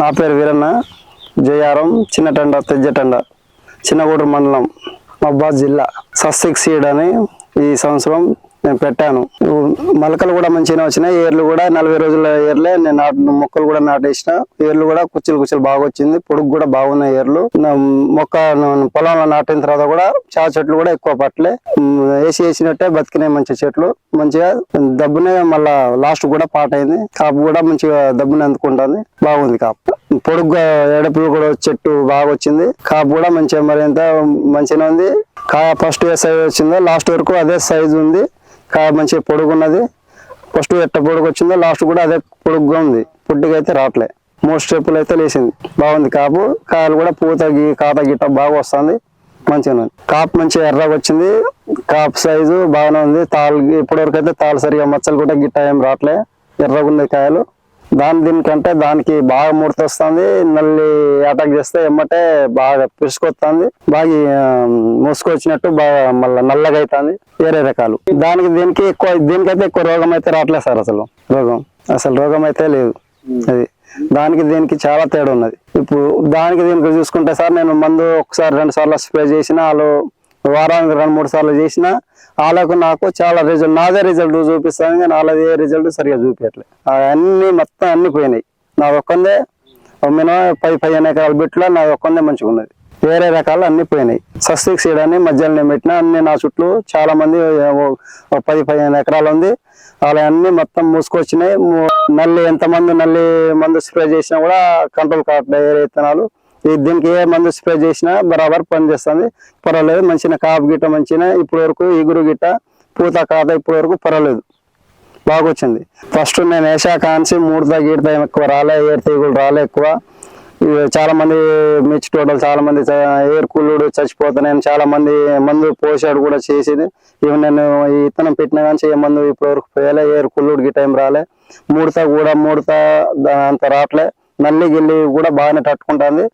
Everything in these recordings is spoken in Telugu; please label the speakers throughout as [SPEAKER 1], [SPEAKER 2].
[SPEAKER 1] నా పేరు వీరన్న. జయారం చిన్నటండ తెజ్జటండ చిన్నగూడూరు మండలం మబ్బాద్ జిల్లా సస్సిక్ సీడ్ అని ఈ సంవత్సరం నేను పెట్టాను. మొలకలు కూడా మంచిగా వచ్చినాయి. ఏర్లు కూడా నలభై రోజుల ఏర్లే. నేను నాటు మొక్కలు కూడా నాటేసిన. ఏర్లు కూడా కుచ్చులు కుచ్చులు బాగా వచ్చింది. పొడుగు కూడా బాగున్నాయి ఏర్లు. మొక్క పొలంలో నాటిన తర్వాత కూడా చా చెట్లు కూడా ఎక్కువ పట్టలే. వేసి వేసినట్టే బతికినాయి మంచి చెట్లు. మంచిగా దబ్బునే మళ్ళా లాస్ట్ కూడా పాట అయింది. కాపు కూడా మంచిగా దబ్బునే అందుకుంటుంది. బాగుంది కాపు. పొడుగ్గా ఎడపులు కూడా చెట్టు బాగా వచ్చింది. కాపు కూడా మంచిగా మరింత మంచిగా ఉంది. కాయ ఫస్ట్ ఏ సైజ్ వచ్చిందో లాస్ట్ వరకు అదే సైజు ఉంది. కాయ మంచిగా పొడుగున్నది. ఫస్ట్ ఎట్ట పొడుగు వచ్చిందో లాస్ట్ కూడా అదే పొడుగ్గా ఉంది. పుట్టిగా అయితే రావట్లే. మూడు స్టెప్పులు అయితే లేచింది. బాగుంది కాపు. కాయలు కూడా పూత గీ కాత గిట్ట బాగా వస్తుంది. మంచిగా ఉంది కాపు మంచిగా ఎర్రగా వచ్చింది. కాపు సైజు బాగానే ఉంది. తాళ్ళు ఇప్పటివరకు అయితే తాళ్ళు సరిగా మచ్చలు కూడా గిట్ట ఏం రావట్లే. ఎర్రగా ఉన్నాయి కాయలు. దాని దీనికంటే దానికి బాగా ముడత వస్తుంది నల్లి అటాక్ చేస్తే ఎమ్మటే బాగా పిసుకొస్తుంది బాగా మూసుకొచ్చినట్టు బాగా మళ్ళీ నల్లగా అవుతుంది వేరే రకాలు. దానికి దీనికి ఎక్కువ దీనికైతే ఎక్కువ రోగం అయితే రావట్లేదు సార్ అసలు. రోగం అసలు రోగం అయితే లేదు అది దానికి దీనికి చాలా తేడా ఉన్నది. ఇప్పుడు దానికి దీనికి చూసుకుంటే సార్ నేను మందు ఒకసారి రెండు సార్లు స్ప్రే చేసిన వాళ్ళు వారానికి రెండు మూడు సార్లు చేసిన వాళ్ళకు నాకు చాలా రిజల్ట్ నాదే రిజల్ట్ చూపిస్తాను కానీ వాళ్ళది రిజల్ట్ సరిగా చూపించట్లేదు అన్ని మొత్తం అన్ని పోయినాయి. నా ఒక్కందే మినిమం పది పదిహేను ఎకరాల బిట్లో నా ఒక్కందే మంచిగా ఉన్నది. వేరే రకాలు అన్ని పోయినాయి. సస్తిక్ సీడ్ అని మధ్యలో నేను పెట్టిన అన్ని నా చుట్టూ చాలా మంది పది పదిహేను ఎకరాలు ఉంది. అలా అన్ని మొత్తం మూసుకొచ్చినాయి. నల్లి ఎంతమంది నల్లి మందు స్ప్రే చేసినా కూడా కంట్రోల్ కావట్లేదు వేరే విత్తనాలు దీనికి ఏ మందు స్ప్రే చేసినా బరాబర్ పనిచేస్తుంది పర్వాలేదు మంచిగా కాపు గిట్ట మంచిగా ఇప్పటి వరకు ఇగురు గిట్ట పూత కాత ఇప్పటి వరకు పర్వాలేదు. బాగా వచ్చింది. ఫస్ట్ నేను వేసా కాన్సి మూడుతా గీడతా ఏం ఎక్కువ రాలే ఏరు తీగులు రాలే ఎక్కువ. చాలా మంది మిర్చి టోటల్ చాలా మంది చ- ఏరు కుళ్ళుడు చచ్చిపోతున్నాయని చాలా మంది మందు పోసాడు కూడా చేసేది. ఇవి నేను ఈ ఇతనం పెట్టినా కానీ ఏ మందు ఇప్పటి వరకు పోయలే ఏరు కుళ్ళుడు గిట్ట ఏం రాలే. మూడతా కూడా మూడతా అంత రావట్లే. నల్లి గిల్లి కూడా బాగానే తట్టుకుంటుంది.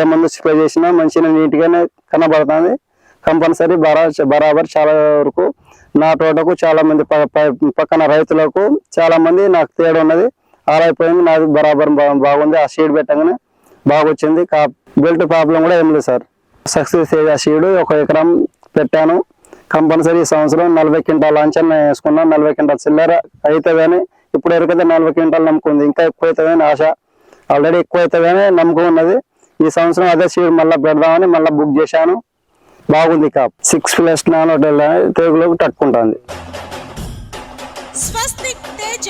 [SPEAKER 1] ఏ మందు స్ప్రే చేసినా మంచిగా నీట్గానే కనబడుతుంది. కంపల్సరీ బరా బరాబర్ చాలా వరకు నా తోటకు చాలా మంది ప- పక్కన రైతులకు చాలా మంది నాకు తేడా ఉన్నది. ఆరైపోయింది నాది బరాబర్ బా- బాగుంది. ఆ సీడ్ పెట్టగానే బాగా వచ్చింది కా బెల్ట్ ప్రాబ్లం కూడా ఏం లేదు సార్. సక్సెస్ అయ్యి ఆ సీడ్ ఒక ఎకరం పెట్టాను. కంపల్సరీ ఈ సంవత్సరం నలభై క్వింటాల్ అంచనా వేసుకున్నాను నలభై క్వింటాల్ చిల్లర అవుతుందని ఇప్పుడు ఎరుకైతే నలభై క్వింటాల్ నమ్ముకుంది ఇంకా ఎక్కువ అవుతుందని ఆశ. ఆల్రెడీ ఎక్కువ అవుతుందని నమ్మకం ఉన్నది. ఈ సంవత్సరం అదే సీడ్ మళ్ళీ పెడదామని మళ్ళీ బుక్ చేశాను. బాగుంది కాప్. సిక్స్ ప్లస్ నానో తెగులకు తట్టుకుంటుంది.
[SPEAKER 2] స్వస్తిక్ తేజ